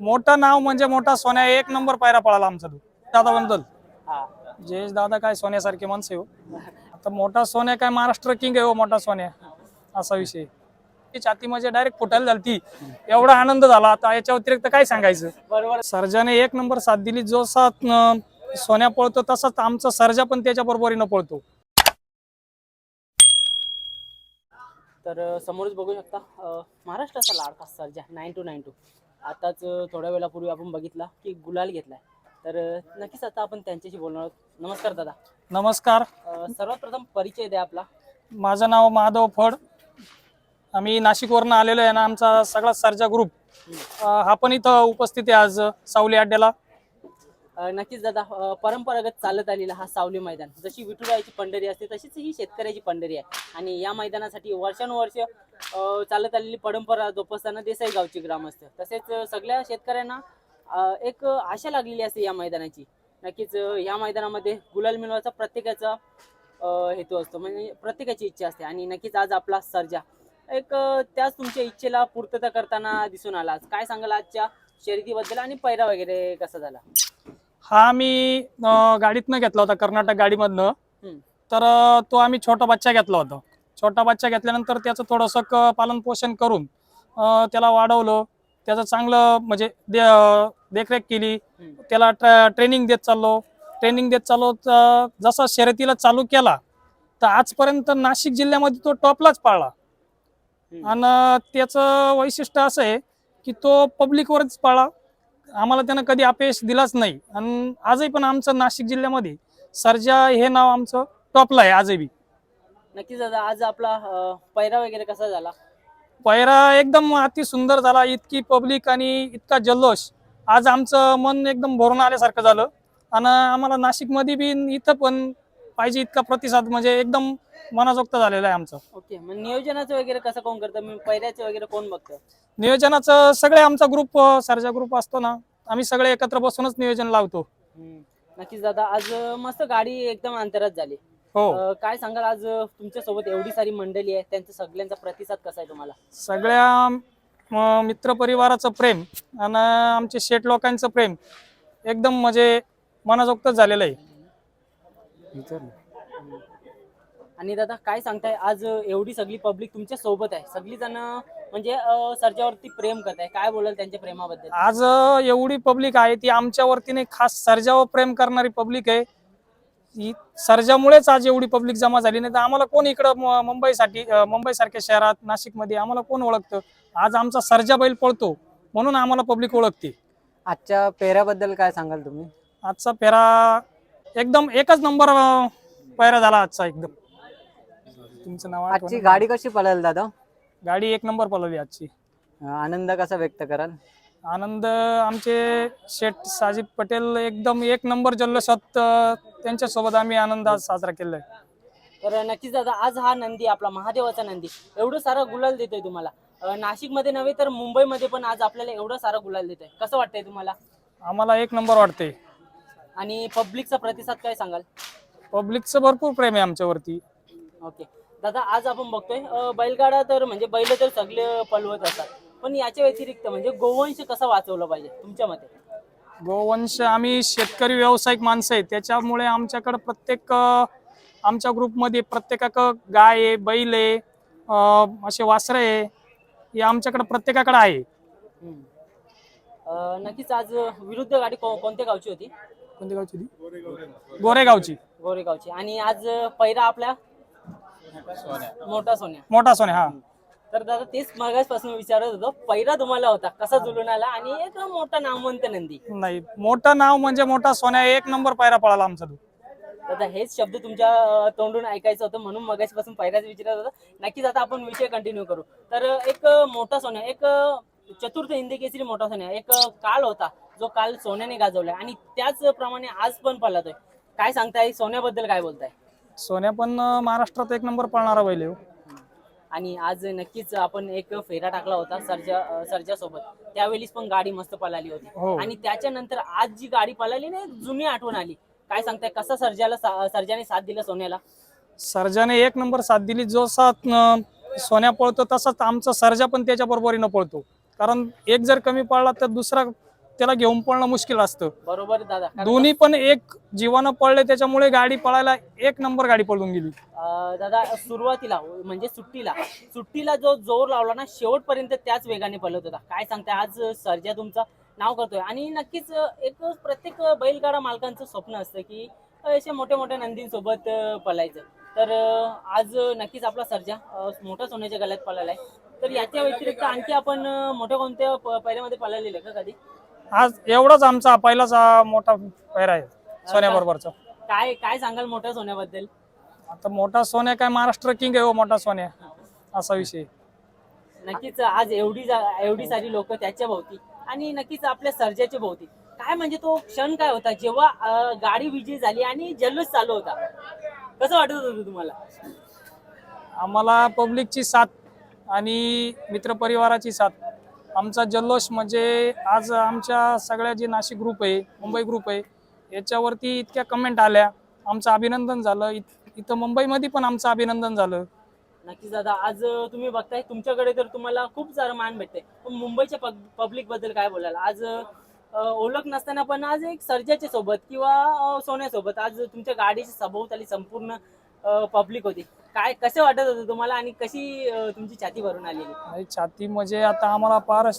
मोठं नाव म्हणजे मोठा सोन्या एक नंबर पायरा पळाला आमचा तो. दादा बंदल हा. जयेश दादा काय सोन्यासारखे माणसं हो. आता मोठा सोन्या काय महाराष्ट्र किंग आहे हो मोठा सोन्या. असा विषय. ती छाती म्हणजे डायरेक्ट फुटायला झाली ती एवढा आनंद झाला. आता याच्या व्यतिरिक्त काय सांगायचं? बरोबर. सर्जाने एक नंबर साथ दिली. जो साथ अं, सोन्या पळतो तसाच आमचा सर्जा पण त्याच्या बरोबरीनं पळतो. तर अ, समोरच बघू शकता अ, महाराष्ट्राचा लाडका Sarja nine two nine two आताच थोड्या वेळापूर्वी आपण बघितला की गुलाल घेतलाय. तर नक्कीच आता आपण त्यांच्याशी बोलणार आहोत. नमस्कार दादा. नमस्कार. अ, सर्वात प्रथम परिचय द्या आपला. माझं नाव माधव फड. आम्ही नाशिकवरनं आलेलो आहे ना आमचा सगळा सर्जा ग्रुप अं, हा पण इथं उपस्थित आहे आज सावली अड्ड्याला. नक्कीच दादा परंपरागत चालत आलेला हा सावली मैदान. जशी विठुरायाची पंढरी असते तशीच ही शेतकऱ्याची पंढरी आहे. आणि या मैदानासाठी वर्षानुवर्ष चालत आलेली परंपरा जोपासताना देसाई गावची ग्रामस्थ. तसेच सगळ्या शेतकऱ्यांना एक आशा लागलेली असते या मैदानाची. नक्कीच या मैदानामध्ये गुलाल मिळवायचा प्रत्येकाचा हेतू असतो. म्हणजे प्रत्येकाची इच्छा असते. आणि नक्कीच आज आपला सर्जा. एक त्याच तुमच्या इच्छेला पूर्तता करताना दिसून आला. काय सांगाल आजच्या शर्यतीबद्दल आणि पैरा वगैरे कसा झाला? हा आम्ही अं, गाडीतनं घेतला होता कर्नाटक गाडीमधनं. हम्म. तर अं, तो आम्ही छोटा बच्चा घेतला होता. छोटा बच्चा घेतल्यानंतर त्याचं थोडंसं क पालन पोषण करून अं, त्याला वाढवलं. त्याचं चांगलं म्हणजे दे अं, देखरेख केली. हम्म. त्याला ट्र ट्रेनिंग देत चाललो. ट्रेनिंग देत चाललो तर जसा शर्यतीला चालू केला तर आजपर्यंत नाशिक जिल्ह्यामध्ये तो टॉपलाच पाळला. हम्म. आणि त्याचं वैशिष्ट्य असं आहे की तो पब्लिकवरच पाळा. आम्हाला त्यानं कधी अपयश दिलाच नाही. आणि आजही पण आमचं नाशिक जिल्ह्यामध्ये सर्जा हे नाव आमचं टॉपला आहे आजही बी. नक्कीच दादा आज आपला अं, पैरा वगैरे कसा झाला? पहिरा एकदम अति सुंदर झाला इतकी पब्लिक आणि इतका जल्लोष. आज आमचं मन एकदम भरून आल्यासारखं झालं. आणि आम्हाला नाशिकमध्ये बी इथं पण पाहिजे इतका प्रतिसाद म्हणजे एकदम मनाजोगता झालेला आहे आमचं. ओके मग नियोजनाचं वगैरे कसं कोण करतं? मी पैऱ्याचं वगैरे कोण बघतं? नियोजनाचं सगळे आमचा ग्रुप सर्जा ग्रुप असतो ना आम्ही सगळे एकत्र बसूनच नियोजन लावतो. नक्कीच दादा आज अं, मस्त गाडी एकदम अंतरात झाली. हो. अं, काय सांगाल आज तुमच्यासोबत एवढी सारी मंडळी आहे त्यांचा सगळ्यांचा प्रतिसाद कसा आहे तुम्हाला? सगळ्या म, मित्रपरिवाराचं प्रेम आणि आमचे शेठ लोकांचं प्रेम एकदम म्हणजे मनाजोगतच झालेलं आहे. आणि दादा काय सांगताय आज एवढी सगळी पब्लिक तुमच्यासोबत आहे. सगळी जण म्हणजे सर्जावरती प्रेम करत आहे काय बोलाल त्यांच्या प्रेमाबद्दल? आज एवढी पब्लिक आहे ती आमच्यावरती नाही खास सर्जावर प्रेम करणारी पब्लिक आहे. ही सर्जामुळेच आज एवढी पब्लिक जमा झाली. नाही तर आम्हाला कोण इकडं मुंबईसाठी मुंबईसारख्या शहरात नाशिकमध्ये आम्हाला कोण ओळखतं? आज आमचा सर्जा बैल पळतो म्हणून आम्हाला पब्लिक ओळखते. आजच्या पेहऱ्याबद्दल काय सांगाल तुम्ही? आजचा फेरा एकदम एकच नंबर पैरा झाला आजचा एकदम. तुमचं नाव आजची? गाडी कशी पळेल दादा? गाडी एक नंबर पळवली आजची. अं, आनंद कसा व्यक्त कराल? आनंद आमचे शेठ साजिद पटेल एकदम एक नंबर जल्लोषात अ, त्यांच्यासोबत आम्ही आनंद आज साजरा केलाय. तर नक्कीच दादा आज हा नंदी आपला महादेवाचा नंदी एवढं सारा गुलाल देतोय तुम्हाला. अं, नाशिकमध्ये नव्हे तर मुंबईमध्ये पण आज आपल्याला एवढं सारा गुलाल देतोय. कसं वाटतंय तुम्हाला? आम्हाला एक नंबर वाटते आणि पब्लिकचा प्रतिसाद काय सांगाल? पब्लिकचं भरपूर प्रेम आहे आमच्यावरती. ओके. दादा आज आपण बघतोय अं, बैलगाडा तर म्हणजे बैल तर सगळे पलवत असतात. पण याच्या व्यतिरिक्त म्हणजे गोवंश कसा वाचवलं पाहिजे तुमच्या मते? गोवंश आम्ही शेतकरी व्यावसायिक माणसं आहे त्याच्यामुळे आमच्याकडं प्रत्येक अ, आमच्या ग्रुपमध्ये प्रत्येकाकडं गाय आहे बैल आहे अ, असे वासरं आहे हे आमच्याकडं प्रत्येकाकडे आहे. हम्म. अं, नक्कीच आज विरुद्ध गाडी को- कोणत्या गावची होती? कोणती गावची ती? गोरेगावची. गोरेगावची. आणि आज पैरा आपल्या मोठा सोन्या. मोठा सोने हा. तर दादा तेच मागासपासून विचारत होतो पैरा तुम्हाला होता कसा जुलून आला आणि एक मोठा नामवंत नंदी? नाही मोठं नाव म्हणजे मोठा सोन्या एक नंबर पायरा पळाला आमचा तो. दादा हेच शब्द तुमच्या अं, तोंडून ऐकायचं होतं म्हणून मगासपासून पैराच विचारत होतं. नक्कीच आता आपण विषय कंटिन्यू करू. तर अं, एक अं, मोठा सोन्या एक अं, चतुर्थ हिंदी केसरी मोठा सोन्या एक अं, काल होता जो काल सोन्याने गाजवलाय. आणि त्याचप्रमाणे आज पण पळतोय. काय सांगताय? सोन्याबद्दल काय बोलताय? सोन्या पण महाराष्ट्रात एक नंबर पळणारा बैल आहे हो. आणि आज नक्कीच आपण एक फेरा टाकला होता सर्जा सर्जा सोबत त्यावेळीच पण गाडी मस्त पळाली होती. हो. आणि त्याच्यानंतर आज जी गाडी पळाली ना एक जुनी आठवण आली. काय सांगताय? कसा सर्जाला सा- सर्जाने साथ दिला सोन्याला? सर्जाने एक नंबर साथ दिली. जो साथ अ, सोन्या पळतो तसाच आमचा सर्जा पण त्याच्या बरोबरीनं पळतो. कारण एक जर कमी पडला तर दुसरा त्याला घेऊन पळणं मुश्किल असतं. बरोबर दादा. कारण दोन्ही पण एक जीवानं पळले त्याच्यामुळे गाडी पळायला एक नंबर गाडी पळून गेली. अं, दादा सुरुवातीला म्हणजे सुट्टीला. सुट्टीला जो जोर लावला ना शेवटपर्यंत त्याच वेगाने पळत होता. काय सांगताय? आज सर्जा तुमचं नाव करतोय. आणि नक्कीच एक प्रत्येक बैलगाडा मालकांचं स्वप्न असतं की असे मोठ्या मोठ्या नंदींसोबत अं, पळायचं. तर अं, आज नक्कीच आपला सर्जा अं, मोठ्या सोन्याच्या गळ्यात आहे तर याच्या व्यतिरिक्त आणखी आपण अं, मोठ्या कोणत्या प- पहिल्यामध्ये पळालेले का कधी? आज एवढाच आमचा पहिलाच हा मोठा पैरा आहे सोन्याबरोबरचा. काय काय सांगाल मोठ्या सोन्याबद्दल? आता मोठा सोन्या काय महाराष्ट्र किंग आहे हो मोठा सोन्या असा विषय. नक्कीच आज एवढी जा- एवढी सारी लोक त्याच्या भोवती आणि नक्कीच आपल्या सर्जाच्या भोवती. काय म्हणजे तो क्षण काय होता? जेव्हा अं, गाडी विजयी झाली आणि जल्लोष चालू होता. कसं वाटत होतं तुम्हाला? आम्हाला पब्लिकची साथ आणि मित्रपरिवाराची साथ. आमचा जल्लोष म्हणजे आज आमच्या सगळ्या जे नाशिक ग्रुप आहे मुंबई ग्रुप आहे याच्यावरती इतक्या कमेंट आल्या. आमचं अभिनंदन झालं. इत- इथं मुंबईमध्ये पण आमचं अभिनंदन झालं. नक्कीच दादा आज तुम्ही बघताय तुमच्याकडे तर तुम्हाला खूप सारं मान भेटते पण मुंबईच्या पब्लिकबद्दल काय बोलाल? आज ओळख नसताना पण आज एक सर्जाच्या सोबत किंवा सोन्यासोबत आज तुमच्या गाडीची सभोवताली संपूर्ण पब्लिक होती. काय कसं वाटत होतं तुम्हाला आणि कशी अं, तुमची छाती भरून आलेली? आणि छाती म्हणजे आता आम्हाला पार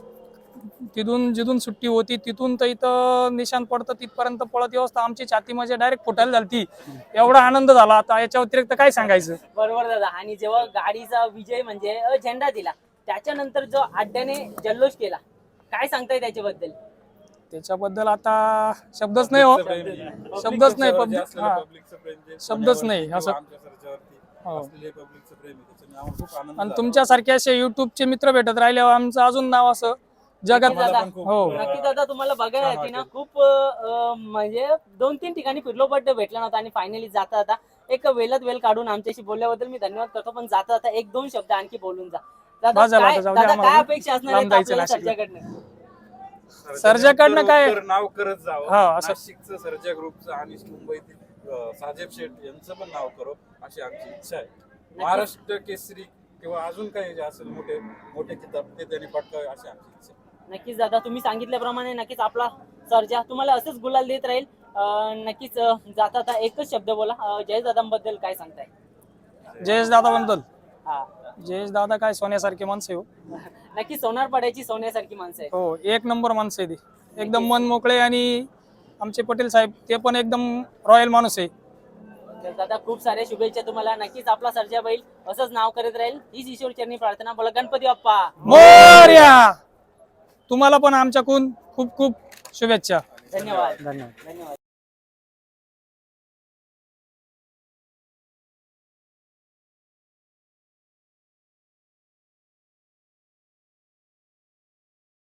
तिथून जिथून सुट्टी होती तिथून तर इथं निशाण पडतं तिथपर्यंत पळत व्यवस्था आमची छाती म्हणजे डायरेक्ट फुटायला झाली एवढा आनंद झाला. आता याच्या व्यतिरिक्त काय सांगायचं? बरोबर दादा. आणि जेव्हा गाडीचा विजय म्हणजे अ, झेंडा दिला त्याच्यानंतर जो अड्ड्याने जल्लोष केला काय सांगताय त्याच्याबद्दल? त्याच्याबद्दल आता शब्दच नाही हो. शब्दच नाही. पब्लिक शब्दच नाही असं हो. आणि तुमच्यासारखे असे युट्यूबचे मित्र भेटत राहिल्यावर आमचं अजून नाव असं जगात हो. नक्की दादा तुम्हाला बघायला येते ना खूप अ, म्हणजे दोन तीन ठिकाणी फिरलो बट भेटला नव्हता आणि फायनली जाता जाता एक वेलत वेल काढून आमच्याशी बोलल्याबद्दल मी धन्यवाद करतो पण जाता जाता एक दोन शब्द आणखी बोलून जा. दादा काय आता जाऊ दे दादा आम्हाला. काय अपेक्षा असणार आहेत लांब जायचं आपल्याला नाशिकला. सर्जाकडनं? सर्जाकडनं काय- नाव करत जावं. हा, असं- नाशिकचं सर्जा ग्रुपचं आणि मुंबईतील साजेब शेठ यांचं पण नाव करो अशी आमची इच्छा आहे. महाराष्ट्र केसरी किंवा अजून काही जे असेल मोठे मोठे किताब ते त्यांनी पटकावे अशी आमची इच्छा आहे. नक्कीच दादा तुम्ही सांगितल्याप्रमाणे नक्कीच आपला सर्जा तुम्हाला असंच गुलाल देत राहील. अं, नक्कीच अं, जाता आता एकच शब्द बोला. अं, जयेश दादांबद्दल काय सांगताय? जयेश दादा बद्दल हा. जयेश दादा काय सोन्यासारखे माणसं आहे हो. नक्की सोनार पाड्याची सोन्यासारखी माणसं आहे हो एक नंबर माणसं आहे ते. एकदम मन मोकळे आणि आमचे पटेल साहेब ते पण एकदम रॉयल माणूस आहे. तर दादा खूप साऱ्या शुभेच्छा तुम्हाला. नक्कीच आपला सर्जा बैल असंच नाव करत राहील. हीच ईश्वर चरणी प्रार्थना. बोला गणपती बाप्पा. मोर्या! तुम्हाला पण आमच्याकडून खूप खूप शुभेच्छा. धन्यवाद. धन्यवाद. धन्यवाद.